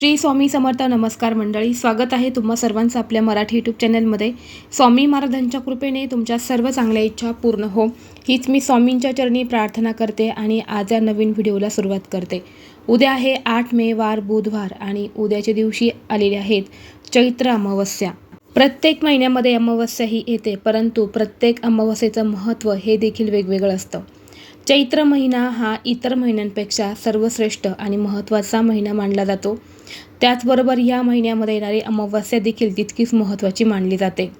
श्री स्वामी समर्थ नमस्कार मंडळी स्वागत आहे तुम्हा सर्वांचं आपल्या मराठी यूट्यूब चॅनलमध्ये स्वामी महाराजांच्या कृपेने तुमच्या सर्व चांगल्या इच्छा पूर्ण हो. हीच मी स्वामींच्या चरणी प्रार्थना करते आणि आज या नवीन व्हिडिओला सुरुवात करते. उद्या आहे आठ मे वार बुधवार आणि उद्याच्या दिवशी आलेले आहेत चैत्र अमावस्या. प्रत्येक महिन्यामध्ये अमावस्या ही येते परंतु प्रत्येक अमावस्येचं महत्त्व हे देखील वेगवेगळं असतं. चैत्र महिना हा इतर महिन्यांपेक्षा सर्वश्रेष्ठ आणि महत्त्वाचा महिना मानला जातो. त्याचबरोबर या महिन्यामध्ये येणारी अमावस्या देखील तितकीच महत्त्वाची मानली जाते.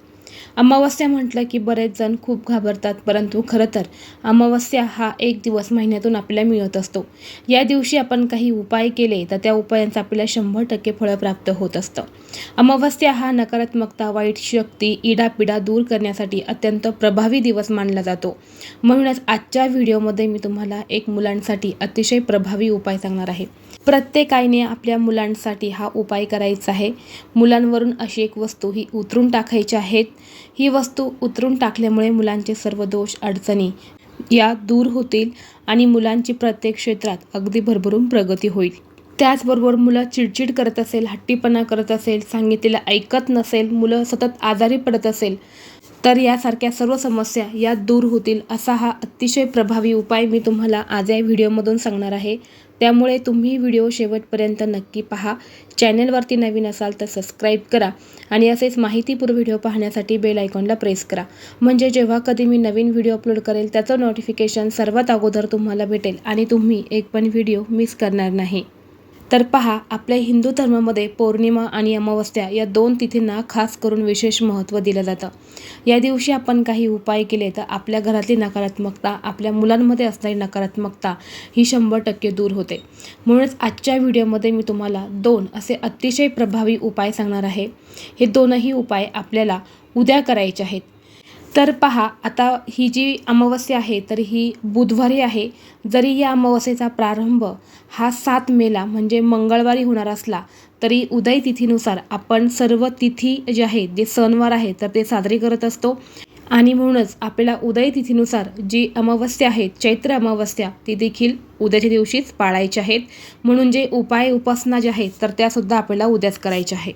अमावस्या म्हटलं की बरेच जण खूप घाबरतात परंतु खरं तर अमावस्या हा एक दिवस महिन्यातून आपल्याला मिळत असतो. या दिवशी आपण काही उपाय केले तर त्या उपायांचं आपल्याला शंभर टक्के फळं प्राप्त होत असतं. अमावस्या हा नकारात्मकता वाईट शक्ती इडापिडा दूर करण्यासाठी अत्यंत प्रभावी दिवस मानला जातो. म्हणूनच आजच्या व्हिडिओमध्ये मी तुम्हाला एक मुलांसाठी अतिशय प्रभावी उपाय सांगणार आहे. प्रत्येकाने आपल्या मुलांसाठी हा उपाय करायचा आहे. मुलांवरून अशी एक वस्तू ही उतरून टाकायची आहेत ही वस्तू उतरून टाकल्यामुळे मुलांचे सर्व दोष अडचणी या दूर होतील आणि मुलांची प्रत्येक क्षेत्रात अगदी भरभरून प्रगती होईल. त्याचबरोबर मुलं चिडचिड करत असेल हट्टीपणा करत असेल सांगितलेलं ऐकत नसेल मुलं सतत आजारी पडत असेल तर यासारख्या सर्व समस्या या दूर होतील असा हा अतिशय प्रभावी उपाय मी तुम्हाला आज या व्हिडिओमधून सांगणार आहे. त्यामुळे तुम्ही व्हिडिओ शेवटपर्यंत नक्की पहा. चॅनलवरती नवीन असाल तर सबस्क्राईब करा आणि असेच माहितीपूर्व व्हिडिओ पाहण्यासाठी बेल आयकॉनला प्रेस करा. म्हणजे जेव्हा कधी मी नवीन व्हिडिओ अपलोड करेल त्याचं नोटिफिकेशन सर्वात अगोदर तुम्हाला भेटेल आणि तुम्ही एक पण व्हिडिओ मिस करणार नाही. तर पहा आपल्या हिंदू धर्मामध्ये पौर्णिमा आणि अमावस्या या दोन तिथींना खास करून विशेष महत्त्व दिलं जातं. या दिवशी आपण काही उपाय केले तर आपल्या घरातली नकारात्मकता आपल्या मुलांमध्ये असणारी नकारात्मकता ही शंभर टक्के दूर होते. म्हणूनच आजच्या व्हिडिओमध्ये मी तुम्हाला दोन असे अतिशय प्रभावी उपाय सांगणार आहे. हे दोनही उपाय आपल्याला उद्या करायचे आहेत. तर पहा आता ही जी अमावस्या आहे तर ही बुधवारी आहे. जरी या अमावस्येचा प्रारंभ हा सात मेला म्हणजे मंगळवारी होणार असला तरी उदय तिथीनुसार आपण सर्व तिथी जे आहेत जे सणवार आहेत तर ते साजरे करत असतो. आणि म्हणूनच आपल्याला उदय तिथीनुसार जी अमावस्या आहे चैत्र अमावस्या ती देखील उद्याच्या दिवशीच पाळायची आहेत म्हणून जे उपाय उपासना जे आहेत तर त्यासुद्धा आपल्याला उद्याच करायच्या आहे.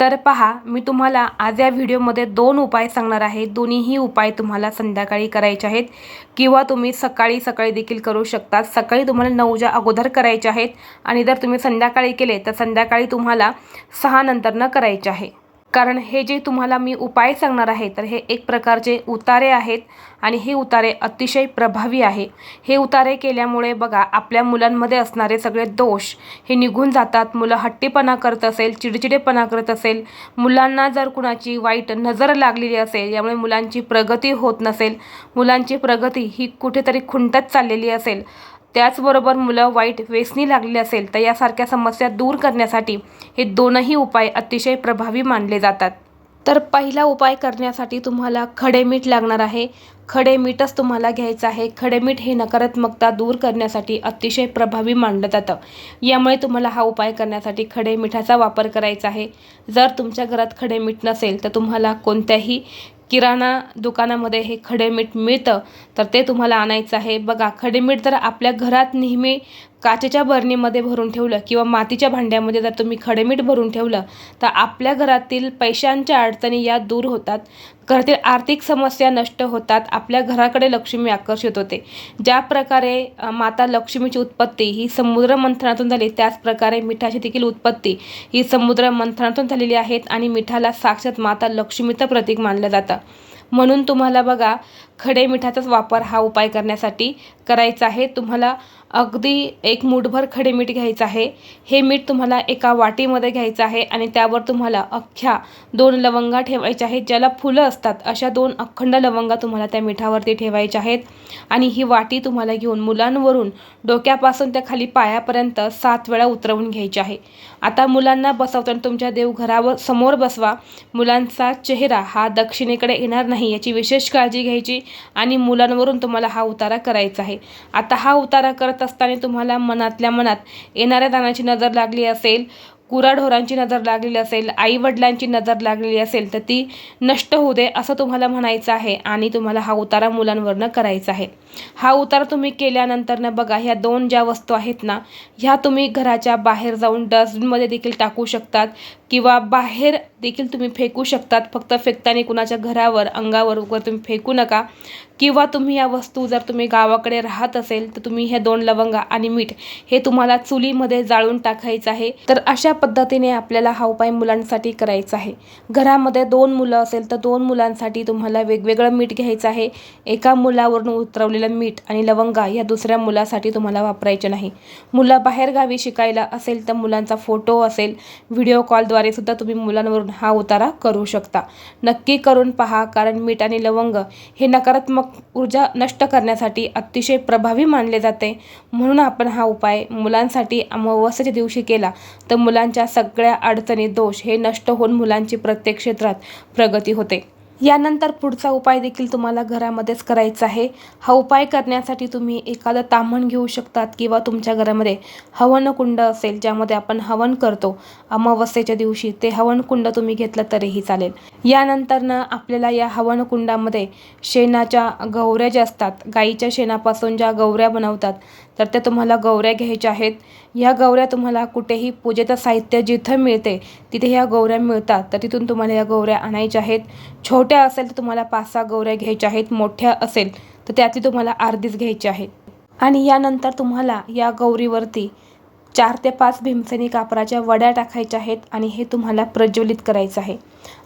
तर पहा मी तुम्हाला आज या व्हिडिओमध्ये दोन उपाय सांगणार आहे. दोन्हीही उपाय तुम्हाला संध्याकाळी करायचे आहेत किंवा तुम्ही सकाळी सकाळी देखील करू शकता. सकाळी तुम्हाला नऊच्या अगोदर करायचे आहेत आणि जर तुम्ही संध्याकाळी केले तर संध्याकाळी तुम्हाला सहा नंतर न करायचे आहे. कारण हे जे तुम्हाला मी उपाय सांगणार आहे तर हे एक प्रकारचे उतारे आहेत आणि हे उतारे अतिशय प्रभावी आहे. हे उतारे केल्यामुळे बघा आपल्या मुलांमध्ये असणारे सगळे दोष हे निघून जातात. मुलं हट्टीपणा करत असेल चिडचिडेपणा करत असेल मुलांना जर कुणाची वाईट नजर लागलेली असेल यामुळे मुलांची प्रगती होत नसेल मुलांची प्रगती ही कुठेतरी खुंटत चाललेली असेल त्याचबरोबर मुलं वाईट वेसनी लागली असेल तर यासारख्या समस्या दूर करण्यासाठी हे दोनही उपाय अतिशय प्रभावी मानले जातात. तर पहिला उपाय करण्यासाठी तुम्हाला खडे मीठ लागणार आहे. खडे मीठच तुम्हाला घ्यायचं आहे. खडे मीठ हे नकारात्मकता दूर करण्यासाठी अतिशय प्रभावी मानलं जातं. यामुळे तुम्हाला हा उपाय करण्यासाठी खडे मिठाचा वापर करायचा आहे. जर तुमच्या घरात खडे मीठ नसेल तर तुम्हाला कोणत्याही किराणा दुकानामध्ये हे खडे मीठ मिळतं तर ते तुम्हाला आणायचं आहे. बघा खडे मीठ तर आपल्या घरात नेहमी काचेच्या बरणीमध्ये भरून ठेवलं किंवा मातीच्या भांड्यामध्ये जर तुम्ही खडेमीठ भरून ठेवलं तर आपल्या घरातील पैशांच्या अडचणी या दूर होतात. घरातील आर्थिक समस्या नष्ट होतात. आपल्या घराकडे लक्ष्मी आकर्षित होते. ज्या प्रकारे माता लक्ष्मीची उत्पत्ती ही समुद्र मंथनातून झाली त्याच प्रकारे मिठाची देखील उत्पत्ती ही समुद्र मंथनातून झालेली आहेत आणि मिठाला साक्षात माता लक्ष्मीचं प्रतीक मानलं जातं. म्हणून तुम्हाला बघा खडे मिठाचाच वापर हा उपाय करण्यासाठी करायचा आहे. तुम्हाला अगदी एक मूठभर खडे मीठ घ्यायचं आहे. हे मीठ तुम्हाला एका वाटीमध्ये घ्यायचं आहे आणि त्यावर तुम्हाला अख्ख्या दोन लवंगा ठेवायच्या आहेत. ज्याला फुलं असतात अशा दोन अखंड लवंगा तुम्हाला त्या मिठावरती ठेवायच्या आहेत. आणि ही वाटी तुम्हाला घेऊन मुलांवरून डोक्यापासून त्या खाली पायापर्यंत सात वेळा उतरवून घ्यायची आहे. आता मुलांना बसवताना तुमच्या देवघरावर समोर बसवा. मुलांचा चेहरा हा दक्षिणेकडे येणार नाही याची विशेष काळजी घ्यायची आणि मुलांवरून तुम्हाला हा उतारा करायचा आहे. आता हा उतारा करत असताना तुम्हाला मनातल्या मनात येणाऱ्या दानाची नजर लागली असेल गुराढोरांची नजर लागलेली असेल आई वडिलांची नजर लागलेली असेल तर ती नष्ट होऊ दे असं तुम्हाला म्हणायचं आहे आणि तुम्हाला हा उतारा मुलांवरनं करायचा आहे. हा उतारा तुम्ही केल्यानंतर ना बघा ह्या दोन ज्या वस्तू आहेत ना ह्या तुम्ही घराच्या बाहेर जाऊन डस्टबिनमध्ये देखील टाकू शकतात. किंवा बाहेर देखील तुम्ही फेकू शकतात. फक्त फेकताना कुणाच्या घरावर अंगावर वगैरे तुम्ही फेकू नका. किंवा तुम्ही या वस्तू जर तुम्ही गावाकडे राहत असेल तर तुम्ही हे दोन लवंगा आणि मीठ हे तुम्हाला चुलीमध्ये जाळून टाकायचं आहे. तर अशा पद्धतीने आपल्याला हा उपाय मुलांसाठी करायचा आहे. घरामध्ये दोन मुलं असेल तर दोन मुलांसाठी तुम्हाला वेगवेगळं मीठ घ्यायचं आहे. एका मुलावरून उतरवलेलं मीठ आणि लवंगा या दुसऱ्या मुलासाठी तुम्हाला वापरायचे नाही. मुलं बाहेरगावी शिकायला असेल तर मुलांचा फोटो असेल व्हिडिओ कॉलद्वारे सुद्धा तुम्ही मुलांवरून हा उतारा करू शकता. नक्की करून पहा कारण मीठ आणि लवंग हे नकारात्मक ऊर्जा नष्ट करण्यासाठी अतिशय प्रभावी मानले जाते. म्हणून आपण हा उपाय मुलांसाठी अमावस्येच्या दिवशी केला तर मुलांच्या सगळ्या अडचणी दोष हे नष्ट होऊन मुलांची प्रत्येक क्षेत्रात प्रगती होते. यानंतर पुढचा उपाय देखील तुम्हाला घरामध्येच करायचा आहे. हा उपाय करण्यासाठी तुम्ही एखादं ताम्हण घेऊ शकतात किंवा तुमच्या घरामध्ये हवनकुंड असेल ज्यामध्ये आपण हवन करतो. अमावस्येच्या दिवशी ते हवनकुंड तुम्ही घेतलं तरीही चालेल. यानंतरनं आपल्याला या हवनकुंडामध्ये शेणाच्या गौऱ्या ज्या असतात गाईच्या शेणापासून ज्या गवऱ्या बनवतात तर त्या तुम्हाला गौऱ्या घ्यायच्या आहेत. ह्या गवऱ्या तुम्हाला कुठेही पूजेचं साहित्य जिथं मिळते तिथे ह्या गवऱ्या मिळतात. तर तिथून तुम्हाला या गवऱ्या आणायच्या आहेत. छोट्या असेल तर तुम्हाला पाच सहा गौऱ्या घ्यायच्या आहेत. मोठ्या असेल तर त्यातली तुम्हाला अर्धीच घ्यायची आहे. आणि यानंतर तुम्हाला या गौरीवरती चार ते पाच भीमसेनी कापराच्या वड्या टाकायच्या आहेत आणि हे तुम्हाला प्रज्वलित करायचं आहे.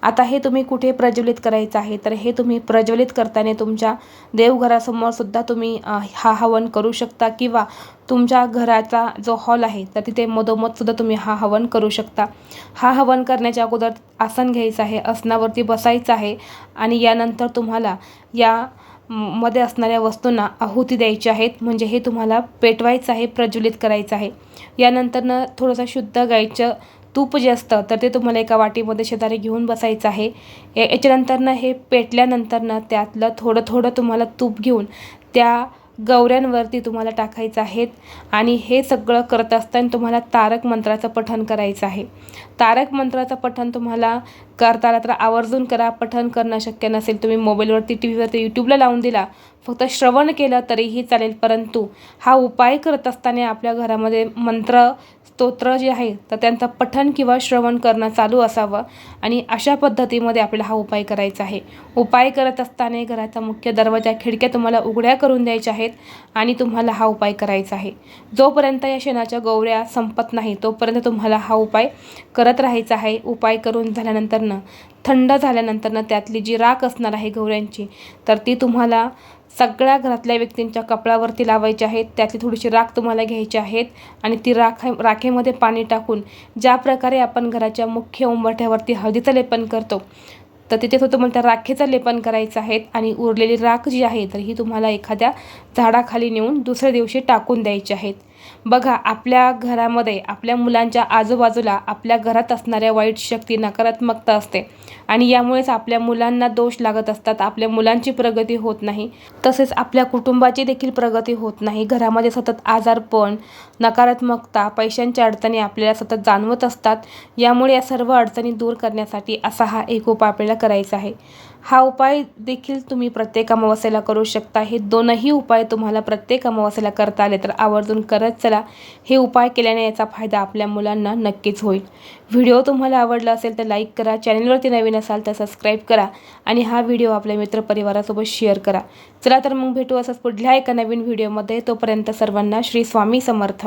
आता हे तुम्ही कुठे प्रज्वलित करायचं आहे? तर हे तुम्ही प्रज्वलित करताना तुमच्या देवघरासमोर सुद्धा तुम्ही हा हवन करू शकता किंवा तुमच्या घराचा जो हॉल आहे तर तिथे मधोमध सुद्धा तुम्ही हा हवन करू शकता. हा हवन करण्याच्या अगोदर आसन घ्यायचं आहे आसनावरती बसायचं आहे आणि यानंतर तुम्हाला या मध्ये असणाऱ्या वस्तूंना आहुती द्यायची आहेत. म्हणजे हे तुम्हाला पेटवायचं आहे प्रज्वलित करायचं आहे. यानंतरनं थोडंसं शुद्ध गाईचं तूप जे असतं तर ते तुम्हाला एका वाटीमध्ये शेजारी घेऊन बसायचं आहे. याच्यानंतरनं हे पेटल्यानंतरनं त्यातलं थोडं थोडं तुम्हाला तूप घेऊन त्या गौऱ्यांवरती तुम्हाला टाकायचं आहेत आणि हे सगळं करत असताना तुम्हाला तारक मंत्राचं पठण करायचं आहे. तारक मंत्राचं पठण तुम्हाला करता आला तर आवर्जून करा पठण करणं शक्य नसेल. तुम्ही मोबाईलवरती टी व्हीवरती यूट्यूबला लावून दिला फक्त श्रवण केलं तरीही चालेल. परंतु हा उपाय करत असताना आपल्या घरामध्ये मंत्र स्तोत्र जे आहे तर त्यांचं पठण किंवा श्रवण करणं चालू असावं आणि अशा पद्धतीमध्ये आपल्याला हा उपाय करायचा आहे. उपाय करत असताना घराचा मुख्य दरवाजा खिडक्या तुम्हाला उघड्या करून द्यायच्या आहेत. आहेत आणि तुम्हाला हा उपाय करायचा आहे. जोपर्यंत या शेणाच्या गौऱ्या संपत नाही तोपर्यंत तुम्हाला हा उपाय करत राहायचा आहे. उपाय करून झाल्यानंतरनं थंड झाल्यानंतरनं त्यातली जी राख असणार आहे गौऱ्यांची तर ती तुम्हाला सगळ्या घरातल्या व्यक्तींच्या कपड्यावरती लावायची आहेत त्यातली थोडीशी राख तुम्हाला घ्यायची आहेत आणि ती राख राखेमध्ये पाणी टाकून ज्या प्रकारे आपण घराच्या मुख्य उंबरठ्यावरती हळदीचं लेपन करतो तर तिथे तो तुम्हाला त्या राखेचं लेपन करायचं आहे आणि उरलेली राख जी आहे तर ही तुम्हाला एखाद्या झाडाखाली नेऊन दुसऱ्या दिवशी टाकून द्यायची आहेत बघा आपल्या घरामध्ये आपल्या मुलांच्या आजूबाजूला आपल्या घरात असणाऱ्या वाईट शक्ती नकारात्मकता असते. आणि यामुळेच आपल्या मुलांना दोष लागत असतात. आपल्या मुलांची प्रगती होत नाही. तसेच आपल्या कुटुंबाची देखील प्रगती होत नाही. घरामध्ये सतत आजारपण नकारात्मकता पैशांच्या अडचणी आपल्याला सतत जाणवत असतात. यामुळे या सर्व अडचणी दूर करण्यासाठी असा हा एक उपाय आपल्याला करायचा आहे. हा उपाय देखील तुम्ही प्रत्येक अमावस्येला करू शकता. हे दोनही उपाय तुम्हाला प्रत्येक अमावस्येला करता आले तर आवर्जून करत चला. हे उपाय केल्याने याचा फायदा आपल्या मुलांना नक्कीच होईल. व्हिडिओ तुम्हाला आवडला असेल तर लाईक करा चॅनलवरती नवीन असाल तर सबस्क्राईब करा आणि हा व्हिडिओ आपल्या मित्रपरिवारासोबत शेअर करा. चला तर मग भेटू असंच पुढल्या एका नवीन व्हिडिओमध्ये. तोपर्यंत सर्वांना श्री स्वामी समर्थ.